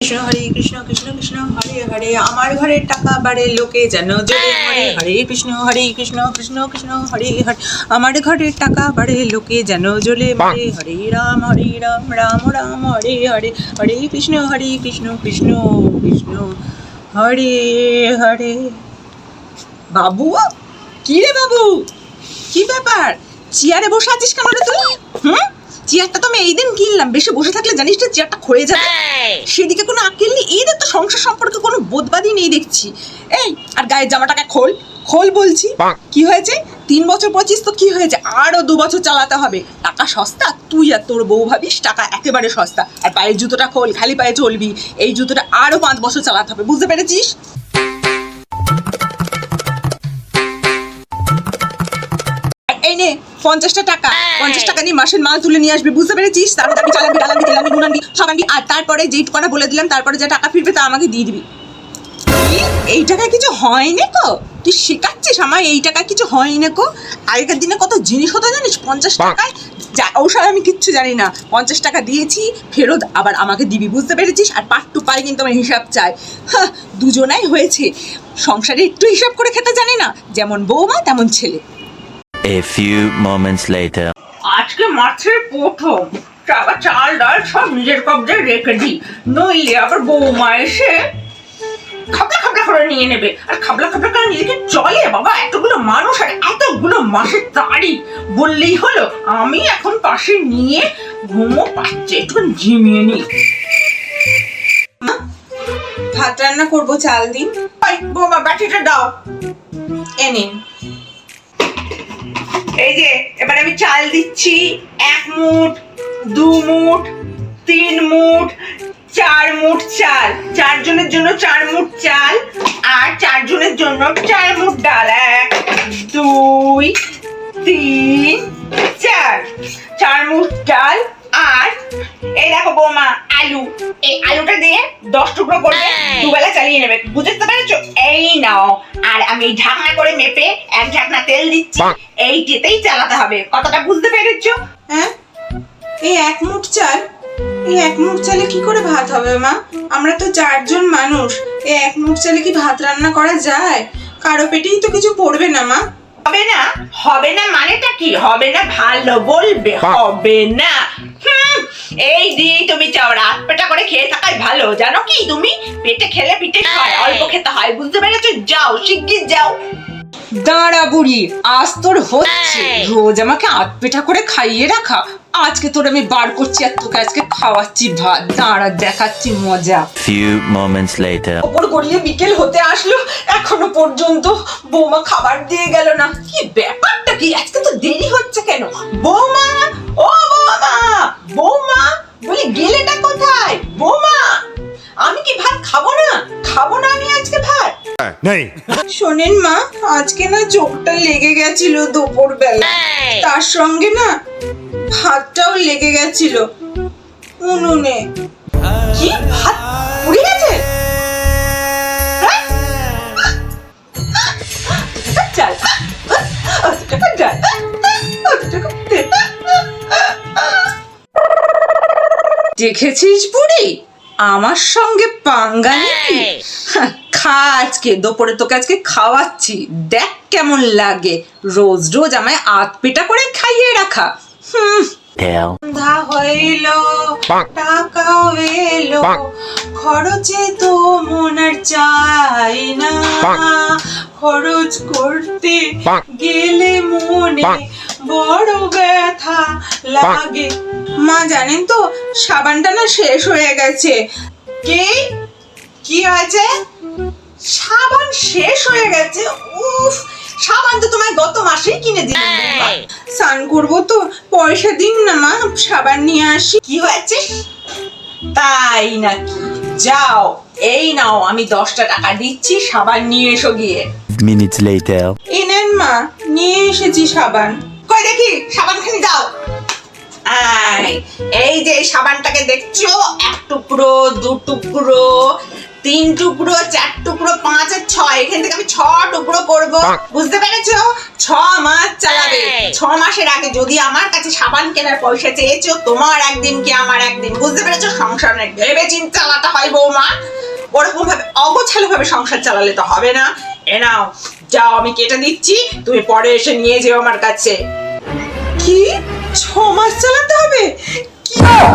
কৃষ্ণ হরে কৃষ্ণ কৃষ্ণ কৃষ্ণ হরে হরে। আমার ঘরের টাকা বাড়ে লোকে যেন জোরে হরে হরে কৃষ্ণ হরে কৃষ্ণ কৃষ্ণ কৃষ্ণ হরে হরে। আমার ঘরের টাকা বাড়ে লোকে যেন জ্বলে মারে হরে রাম হরে রাম রাম রাম হরে হরে। হরে কৃষ্ণ হরে কৃষ্ণ কৃষ্ণ কৃষ্ণ হরে হরে। বাবু কি রে বাবু? কি ব্যাপার? চেয়ারে বসে আছিস কেন রে তুই? হুম? চেয়ারটা তো আমি এই দিন কিনলাম বেশি বসে থাকলে জানিস তো চেয়ারটা ক্ষয়ে যাবে। সেদিকে কোনো আকেল নেই। এদের তো সংসার সম্পর্কে কোনো বোধবাদই নেই দেখছি। এই আর গায়ের জামাটাকে খোল। খোল বলছি। কি হয়েছে? তিন বছর পঁচিশ তো কি হয়েছে? আরও দু বছর চালাতে হবে। টাকা সস্তা? তুই আর তোর বউ ভাবিস টাকা একেবারে সস্তা। আর পায়ের জুতোটা খোল। খালি পায়ে চলবি। এই জুতোটা আরও পাঁচ বছর চালাতে হবে। বুঝতে পেরেছিস? নে পঞ্চাশটা টাকা পঞ্চাশ টাকা নিয়ে মাসের মাল তুলে নিয়ে আসবি বুঝতে পেরেছিস? তাড়াতাড়ি চালাবি ডালাবি তেলাবি নুনাবি সব আনবি আর তারপরে যেই বলে দিলাম তারপরে যা টাকা ফিরবে তা আমাকে দিয়ে দিবি। এই টাকায় কিছু হয়নি কো তুই শেখাচ্ছিস আমার এই টাকায় কিছু হয়নি কো আগেকার দিনে কত জিনিস হতো জানিস? পঞ্চাশ টাকায় যা ঔষধ আমি কিচ্ছু জানি না। পঞ্চাশ টাকা দিয়েছি ফেরত আবার আমাকে দিবি বুঝতে পেরেছিস? আর পাট টু পাই কিন্তু আমার হিসাব চাই। হ্যাঁ দুজনাই হয়েছে। সংসারে একটু হিসাব করে খেতে জানি না। যেমন বৌমা তেমন ছেলে। A few moments later. আজকে মাছের প্রথম। আবার চাল ডাল সব নিজের কবজায় রেখে দিই। নইলে আবার বৌমা এসে খাবলা খাবলা করে নিয়ে নেবে। আর খাবলা খাবলা করে নিয়ে কি চলে বাবা? এতগুলো মানুষ আর এতগুলো মাসের তারিখ বললেই হলো আমি এখন পাশে নিয়ে ঘুমো পাচ্ছে একটু ঝিমিয়ে নি ভাত রান্না করব চাল দিন বৌমা বাটিটা দাও। এ নিন। এই যে এবার আমি চাল দিচ্ছি। এক মুঠ দু মুঠ তিন মুঠ চার মুঠ চাল। চারজনের জন্য চার মুঠ চাল আর চারজনের জন্য চার মুঠ ডাল। এক দুই তিন চার। চার মুঠ ডাল আর এই দেখো বৌমা আলু। এই আলুটা দিয়ে দশ টুকরো করে দুবেলা চালিয়ে নেবে। বুঝতে পেরেছ? এই নাও। আর আমি ঢাকনা করে মেপে এক ঢাকনা তেল দিচ্ছি এইটিতেই চালাতে হবে। কতটা বুঝতে পেরেছ? হ্যাঁ? এই এক মুঠ চাল? এই এক মুঠ চালে কি করে ভাত হবে মা? আমরা তো চারজন মানুষ। এই এক মুঠ চালে কি ভাত রান্না করা যায়? কারও পেটেই তো কিছু পড়বে না মা। হবে না হবে না মানেটা কি? হবে না ভালো বলবে হবে না। এই দিয়েই তুমি চাও রাত পেটা করে খেয়ে থাকাই ভালো জানো কি তুমি? পেটে খেলে পিঠে খায় অল্প খেতে হয় বুঝতে পেরেছ? যাও শিগগির যাও। দাঁড়া বুড়ি আজ তোর হচ্ছে। রোজ আমাকে আধ পেটা করে খাইয়ে রাখা। আজকে তোর আমি বার করছি আর তোকে আজকে খাওয়াচ্ছি ভাত। দাঁড়া দেখাচ্ছি মজা। Few moments later. ওপর গড়িয়ে বিকেল হতে আসলো। এখনও পর্যন্ত বৌমা খাবার দিয়ে গেল না। কি ব্যাপারটা কি? আজকে তো দেরি হচ্ছে কেন? বৌমা! नहीं শোনেন মা আজকে না চোখটা লেগে গেছিল দুপুর বেলা তার সঙ্গে না ভাতটাও লেগে গেছিল উনুনে। কি? ভাত পুড়ে গেছে? হ্যাঁ? চাল। দেখেছিস বুড়ি? আমার সঙ্গে পাঙ্গা খা আজকে দুপুরে তোকে আজকে খাওয়াচ্ছি। দেখ কেমন লাগে। রোজ রোজ আমায় আত পেটা করে খাইয়ে রাখা। হুম. সন্ধ্যা হইল টাকাও এলো। খরচে তো মনার চাই না। খরচ করতে গেলে মনে বড় ব্যথা লাগে। মা জানেন তো সাবানটা না শেষ হয়ে গেছে। কে? কি হয়েছে? সাবান শেষ হয়ে গেছে। উফ সাবান তো তোমায় গত মাসেই কিনে দিলাম। স্নান করব তো পয়সা দিন না মা সাবান নিয়ে আসি। কি হয়েছে? তাই নাকি? যাও এই নাও আমি দশটা টাকা দিচ্ছি সাবান নিয়ে এসো গিয়ে। Minutes later. এই নেন মা নিয়ে এসেছি সাবান। কই দেখি সাবানখানি দাও। আয় এই যে সাবানটাকে দেখছ এক টুকরো দু টুকরো তিন টুকরো চার টুকরো পাঁচ আর ছয়। এখান থেকে আমি ছ টুকরো করব। বুঝতে পেরেছ? ছ মাস চালাবে। ছ মাসের আগে যদি আমার কাছে সাবান কেনার পয়সা চেয়েছো তোমার একদিন কি আমার একদিন? বুঝতে পেরেছ? সংসার ভেবে চিন্তা চালাতে হয় বৌমা। ওরকম ভাবে অগোছালো ভাবে সংসার চালালে তো হবে না। এ নাও যাও আমি কেটে দিচ্ছি। তুমি পরে এসে নিয়ে যেও আমার কাছে। কি? ছ মাস চালাতে হবে?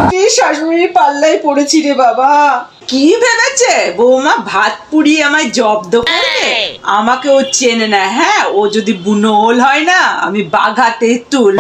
কি? শাশুড়ি পাল্লাই পড়েছি রে বাবা। কি ভেবেছে? বৌমা ভাত পুড়িয়ে আমায় জব্দ করবে? আমাকে ও চেনে না হ্যাঁ? ও যদি বুনো ওল হয় না আমি বাঘা তেঁতুল